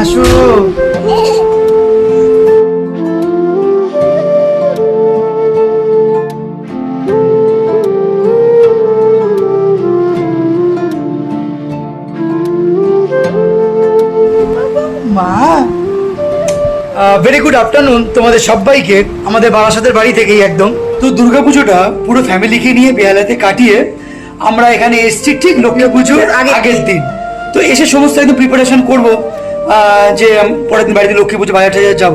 আসো। মা। Very good afternoon তোমাদের সবাইকে আমাদের বারাসাতের বাড়ি থেকেই একদম। তো দুর্গাপুজোটা পুরো ফ্যামিলিকে নিয়ে বেহালাতে কাটিয়ে আমরা এখানে এসেছি ঠিক লক্ষ্মী পুজোর আগের দিন। তো এসে সমস্ত একদম প্রিপারেশন করব। যে পরের দিন বাড়িতে লক্ষ্মী পুজো বাজার টাজার যাব।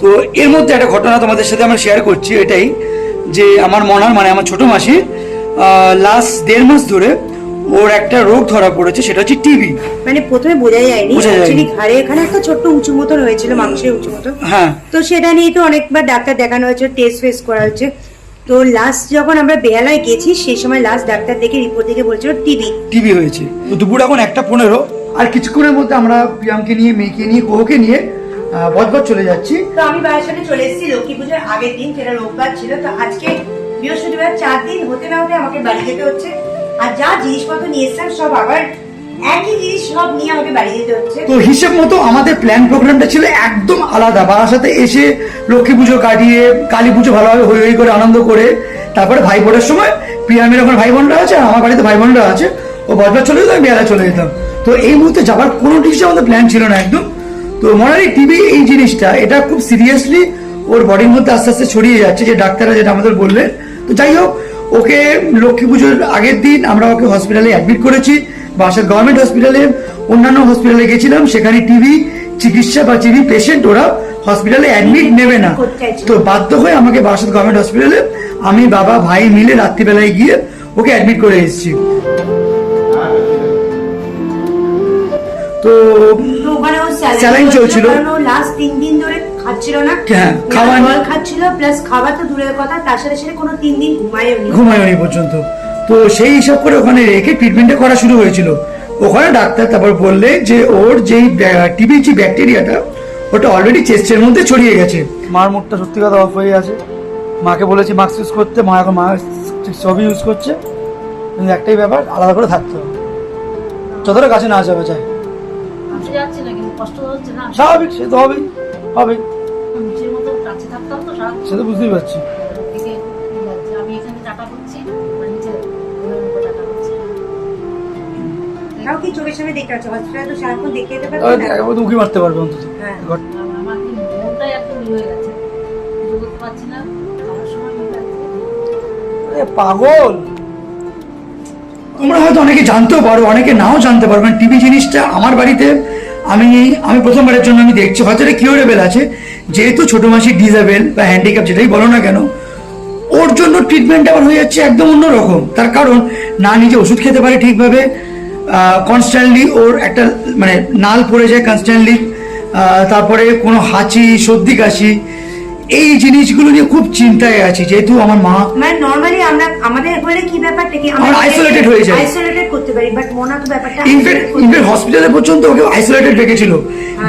তো এর মধ্যে একটা ঘটনা তোমাদের সাথে আমরা শেয়ার করছি এটাই যে আমার মনার মানে আমার ছোট মাসি লাস্ট দেড় মাস ধরে ওর একটা রোগ ধরা পড়েছে সেটা হচ্ছে টিবি মানে প্রথমে বোঝা যায়নি। অ্যাকচুয়ালি ঘাড়ে এখানে একটা ছোট্ট উঁচু মতন হয়েছিল মাংসের উঁচু মতন হ্যাঁ। তো সেটা নিয়ে তো অনেকবার ডাক্তার দেখানো হয়েছে টেস্ট ফেস করা হচ্ছে তো লাস্ট যখন আমরা বেহালায় গেছি সেই সময় লাস্ট ডাক্তার দেখে রিপোর্ট দেখে বলছিল টিবি টিভি হয়েছে। তো দুপুর এখন একটা পনেরো আর কিছুক্ষণের মধ্যে আমরা প্রিয়ামকে নিয়ে মেয়েকে নিয়ে কোহকে নিয়ে বজবজ চলে যাচ্ছি। তো আমি চলে এসেছি লক্ষ্মী পুজোর আগের দিন যেটা রোববার ছিল। তো আজকে বৃহস্পতিবার চার দিন হতে না হতে আমাকে বাড়ি যেতে হচ্ছে। আর যা জিনিসপত্র নিয়ে এসেছিলাম সব আবার একই জিনিস সব নিয়ে আমাকে বাড়ি যেতে হচ্ছে। তো হিসেব মতো আমাদের প্ল্যান প্রোগ্রামটা ছিল একদম আলাদা। বারাসাতে এসে লক্ষ্মী পুজো কাটিয়ে কালী পুজো ভালোভাবে হই হই করে আনন্দ করে তারপরে ভাই বোনের সময় প্রিয়ামের ওখানে ভাই বোনরা আছে আর আমার বাড়িতে ভাই বোনরা আছে। ও বজবজ চলে যেতাম বেলা চলে যেতাম। তো এই মুহূর্তে যাবার কোনো কিছু আমাদের প্ল্যান ছিল না একদম। তো মনে হয় টিভি এই জিনিসটা এটা খুব সিরিয়াসলি ওর বডির মধ্যে আস্তে আস্তে ছড়িয়ে যাচ্ছে যে ডাক্তাররা যেটা আমাদের বললেন। তো যাই হোক ওকে লক্ষ্মী পুজোর আগের দিন আমরা ওকে হসপিটালে অ্যাডমিট করেছি বাসার গভর্নমেন্ট হসপিটালে অন্যান্য হসপিটালে গেছিলাম সেখানে টিভি চিকিৎসা বা টিভি পেশেন্ট ওরা হসপিটালে অ্যাডমিট নেবে না। তো বাধ্য হয়ে আমাকে বারাসাত গভর্নমেন্ট হসপিটালে আমি বাবা ভাই মিলে রাত্রিবেলায় গিয়ে ওকে অ্যাডমিট করে এসেছি। স্যালাইন চলছিল। লাস্ট তিন দিন ধরে খাচ্ছিল না? হ্যাঁ, খাওয়া- জল খাচ্ছিল প্লাস খাবার তো দূরের কথা তার সাথে সাথে কোনো তিন দিন ঘুমায়নি। ঘুমায়নি পর্যন্ত। তো সেই হিসাব করে ওখানে রেখে ট্রিটমেন্টটা করা শুরু হয়েছিল। ওখানে ডাক্তার তারপর বললে যে ওর যেই টিবি যে ব্যাকটেরিয়াটা ওটা অলরেডি চেস্টের মধ্যে ছড়িয়ে গেছে। মার মুখটা সত্যি কথা অফ হয়ে আছে মাকে বলেছি মাস্ক ইউজ করতে। মা এখন মা সবই ইউজ করছে। কিন্তু একটাই ব্যাপার আলাদা করে থাকতে হবে। যতটা কাছে না যাবে যায় স্বাভাবিক সে তো হবেই হবে সে তো বুঝতেই পারছি। উকি মারতে পারবে অন্তত। হ্যাঁ। ইয়ে পাগল! তোমরা হয়তো অনেকে জানতেও পারো অনেকে নাও জানতে পারো টিভি জিনিসটা আমার বাড়িতে আমি আমি প্রথমবারের জন্য আমি দেখছি। হয়তো এটা কিউরেবেল আছে। যেহেতু ছোট মাসি ডিজেবল বা হ্যান্ডিক্যাপ যেটাই বলো না কেন ওর জন্য ট্রিটমেন্ট আবার হয়ে যাচ্ছে একদম অন্যরকম তার কারণ না নিজে ওষুধ খেতে পারে ঠিকভাবে কনস্ট্যান্টলি ওর একটা মানে নাল পড়ে যায় কনস্ট্যান্টলি তারপরে কোনো হাঁচি সর্দি কাশি এই জিনিসগুলো নিয়ে খুব চিন্তায় আছি। যেহেতু আমার মা মানে নরমালি আমরা আমাদের হলে কি ব্যাপারটা কি? আমরা isolated হয়ে যাই। আইসোলেটেড করতে পারি বাট মোনা তো ব্যাপারটা ইনফ্যাক্ট ইনফ্যাক্ট হসপিটালে পর্যন্ত ওকে আইসোলেটেড রেখেছিল।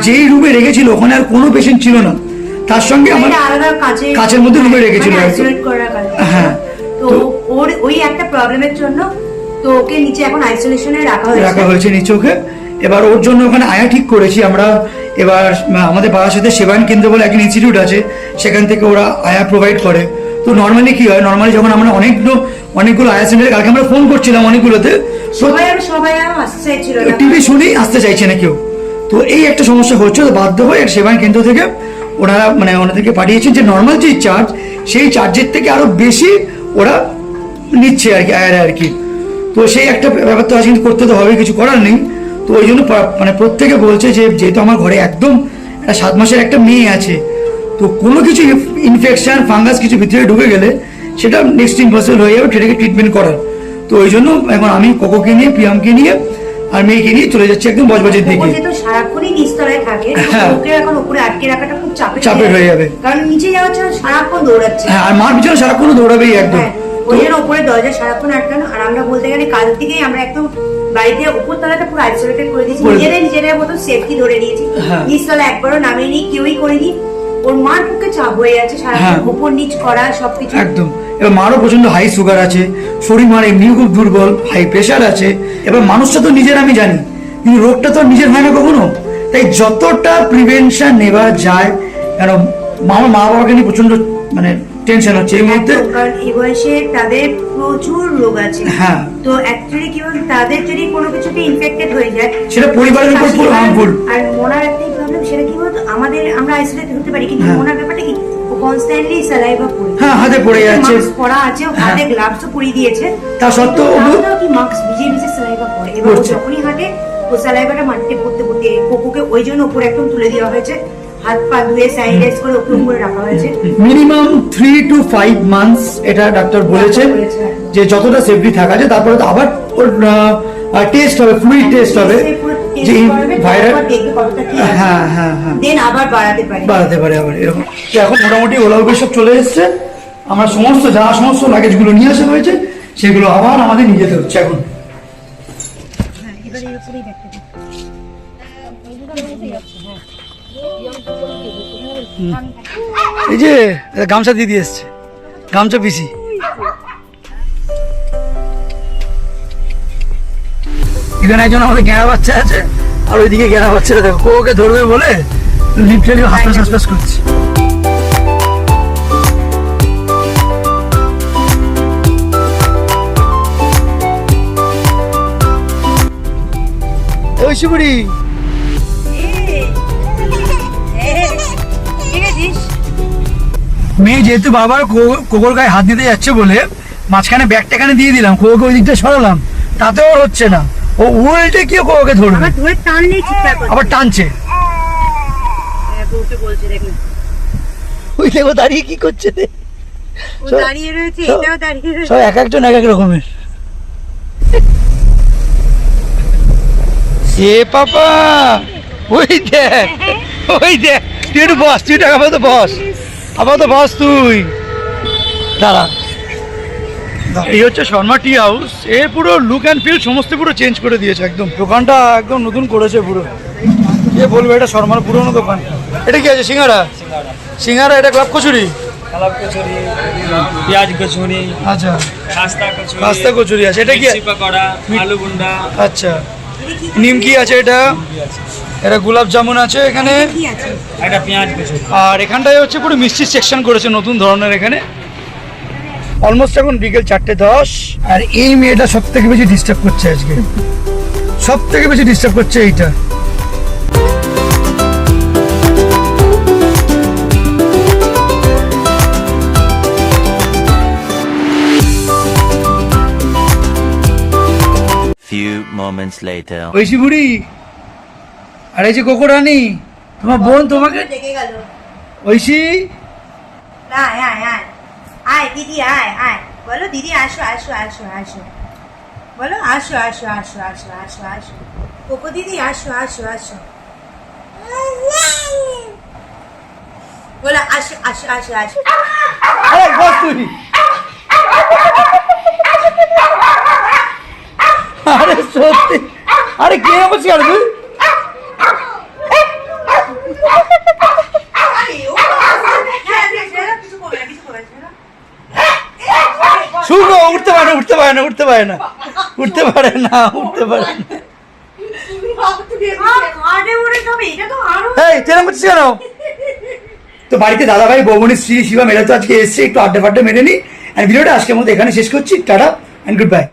যেই রুমে রেখেছিল ওখানে আর কোনো পেশেন্ট ছিল না। তার সঙ্গে আমার এটা আলাদা কাঁচে কাঁচের মধ্যে রুমে রেখেছিল একদম। আইসোলেট করে রাখা আছে। হ্যাঁ। তো ওর ওই একটা প্রবলেমের জন্য তো ওকে নিচে এখন আইসোলেশনে রাখা হয়েছে। রাখা হয়েছে নিচে ওকে। এবার ওর জন্য ওখানে আয়া ঠিক করেছি আমরা। এবার আমাদের বারাসাতে সেবায়ন কেন্দ্র বলে একটা ইনস্টিটিউট আছে। সেখান থেকে ওরা আয়া প্রোভাইড করে। তো নর্মালি কি হয়? নর্মালি যখন আমরা অনেকগুলো অনেকগুলো আয়া সেন্টারে কালকে আমরা ফোন করছিলাম অনেকগুলোতে সবাই সবাই আসতে চাইছিল টিভি শুনেই আসতে চাইছে না কেউ। তো এই একটা সমস্যা হচ্ছে তো বাধ্য হয়ে সেবায়ন কেন্দ্র থেকে ওনারা মানে ওনাদেরকে পাঠিয়েছেন যে নর্মাল যে চার্জ সেই চার্জের থেকে আরও বেশি ওরা নিচ্ছে আর কি আয়ারে আর কি। তো সেই একটা ব্যাপার তো আজকে করতে তো হবে কিছু করার নেই। তো ওই জন্য মানে প্রত্যেকে বলছে যে যেহেতু আমার ঘরে একদম সাত মাসের একটা মেয়ে আছে তো কোনো কিছু ইনফেকশন ফাঙ্গাস কিছু ভিতরে ঢুকে গেলে সেটা নেক্সট ইম্পসিবল হয়ে যাবে সেটাকে ট্রিটমেন্ট করার। তো ওই জন্য এখন আমি কোকোকে নিয়ে প্রিয়ামকে নিয়ে আর মেয়েকে নিয়ে চলে যাচ্ছি একদম বজবজের দিকে। সারাক্ষণই থাকে হ্যাঁ। ওকে এখন উপরে আটকে রাখাটা খুব চাপের চাপের হয়ে যাবে। কারণ নিচে যাওয়ার জন্য সারাক্ষণ দৌড়াচ্ছে। হ্যাঁ আর মার পিছনে সারাক্ষণ দৌড়াবেই একদম। হ্যাঁ, ওই জন্য উপরে দরজা সারাক্ষণ আটকানো। আর আমরা বলতে গেলে কাল থেকেই আমরা একদম বাড়িতে উপর তলাটা পুরো আইসোলেটেড করে দিয়েছি। নিজেদের নিজেদের মতো সেফটি ধরে নিয়েছি। নিচতলা একবারও নামিয়ে নি কেউই করিনি। ওর মার পক্ষে চাপ হয়ে সারাক্ষণ হ্যাঁ। উপর নিচ করা সবকিছু। একদম। এবার মারও প্রচণ্ড হাই সুগার আছে শরীর মার এমনিও খুব দুর্বল হাই প্রেশার আছে। এবার মানুষটা তো নিজের আমি জানি। কিন্তু রোগটা তো নিজের হয় না কখনো। তাই যতটা প্রিভেনশন নেওয়া যায় কেন আমার মা বাবাকে নিয়ে প্রচণ্ড মানে টেনশন হচ্ছে। এই মুহূর্তে কারণ এই বয়সে তাদের প্রচুর রোগ আছে। হ্যাঁ। তো অ্যাকচুয়ালি কি বলতো তাদের যদি কোনো কিছুতে ইনফেক্টেড হয়ে যায় সেটা পরিবারের উপর পুরো harmful। আর মোনার প্রবলেম সেটা কি বলতো? আমাদের আমরা আইসোলেট হতে পারি কিন্তু হ্যাঁ। মোনার ব্যাপারটা কি? ও কনস্ট্যান্টলি স্যালাইভা পড়ে। হ্যাঁ হাতে পড়ে যাচ্ছে। আছে হাতে গ্লাভসও পরিয়ে দিয়েছে। তা সত্ত্বেও ও- কি মাস্ক ভিজে ভিজে স্যালাইভা পড়ে। এবার ও যখনই হাঁটে ও স্যালাইভাটা মাটিতে পড়তে পড়তে কোকোকে ওই জন্য উপরে একদম তুলে দেওয়া হয়েছে। হাত পা ধুয়ে স্যানিটাইজ করে ওকে উপরে রাখা হয়েছে। Minimum three two five months এটা ডাক্তার বলেছে বলেছে। যে যতটা সেফটি থাকা যায় তারপরে তো আবার টেস্ট হবে ফ্লুইড টেস্ট হবে। যে আছে। হ্যাঁ হ্যাঁ হ্যাঁ। দেন আবার বাড়াতে পারি। বাড়াতে পারে আবার এরকম। তো এখন মোটামুটি ওলা উবের সব চলে এসছে। আমার সমস্ত যা সমস্ত লাগেজগুলো নিয়ে আসা হয়েছে সেগুলো আবার আমাদের নিয়ে যেতে হচ্ছে এখন। দিই। এই যে গামছা দিদি এসছে। গামছা পিসি। এখানে একজন আমাদের গেঁড়া বাচ্চা আছে, আর ওইদিকে গেঁড়া বাচ্চাটা দেখো। ওকে ধরবে বলে লিটারি হাসপাস হাসপাস করছে। মেয়ে যেহেতু বাবার কোকোর গায়ে হাত দিতে যাচ্ছে বলে, মাঝখানে ব্যাগটা এখানে দিয়ে দিলাম কোকোকে ওই দিকটা সরালাম, তাতেও হচ্ছে না। ও উল্টে কি কোকোকে ধরবে আবার ধরে টানলেই চিৎকার করছে। আবার টানছে হ্যাঁ, বউকে বলছে দেখুন। ওই দেখো দাঁড়িয়ে কি করছে রে? ও দাঁড়িয়ে রয়েছে, এটাও দাঁড়িয়ে রয়েছে। সব এক একজন এক এক রকমের এ পাপা ওই দেখ ওই দেখ তুই একটু বস তুই আপাতত বস আপাতত বস তুই দাঁড়া এই হচ্ছে শর্মা টি হাউস এর পুরো লুক অ্যান্ড ফিল সমস্ত পুরো চেঞ্জ করে দিয়েছে একদম। দোকানটা একদম নতুন করেছে পুরো। কে বলবে এটা শর্মার পুরোনো দোকান? এটা কি আছে? সিঙ্গারা? সিঙ্গারা এটা ক্লাব কচুরি? পেঁয়াজ কচুরি আচ্ছা। খাস্তা কচুরি পাস্তা কচুরি আছে। এটা কি? পকোড়া আলু গুন্ডা। আচ্ছা। নিমকি আছে এটা? এটা গোলাপ জামুন আছে এখানে? কি আছে? একটা পেঁয়াজ কচুরি। আর এখানটায় হচ্ছে পুরো মিষ্টির সেকশন করেছে নতুন ধরনের এখানে। অলমোস্ট এখন বিকেল চারটে দশ আর এই মেয়েটা সব থেকে বেশি ডিস্টার্ব করছে আজকে সব থেকে বেশি ডিস্টার্ব করছে এইটা Few moments later. ঐশী বুড়ি আর এই যে কোকো রানী তোমার বোন তোমাকে ডেকে গেল। ঐশী। আয়, দিদি, আয়, আয়। বলো দিদি আসো আসো আসো আসো। বলো আসো আসো আসো আসো আসো আসো। কোকো দিদি আসো আসো আসো। বলো আসো আসো আসো আসো। আরে সত্যি। আরে কে বলছি আর তুই হ্যাঁ, হ্যাঁ, হ্যাঁ, কিছু করবে না, কিছু করবে না। শুভ উঠতে পারে না, উঠতে পারে না, উঠতে পারে না। উঠতে পারে না, উঠতে পারে তো বাড়িতে দাদা ভাই বৌমনি শ্রী, শিবা মেরা তো আজকে এসছে, একটু আড্ডা ফাড্ডা মেরে নি। অ্যান্ড ভিডিওটা আজকের মতো এখানে শেষ করছি। Tata and good bye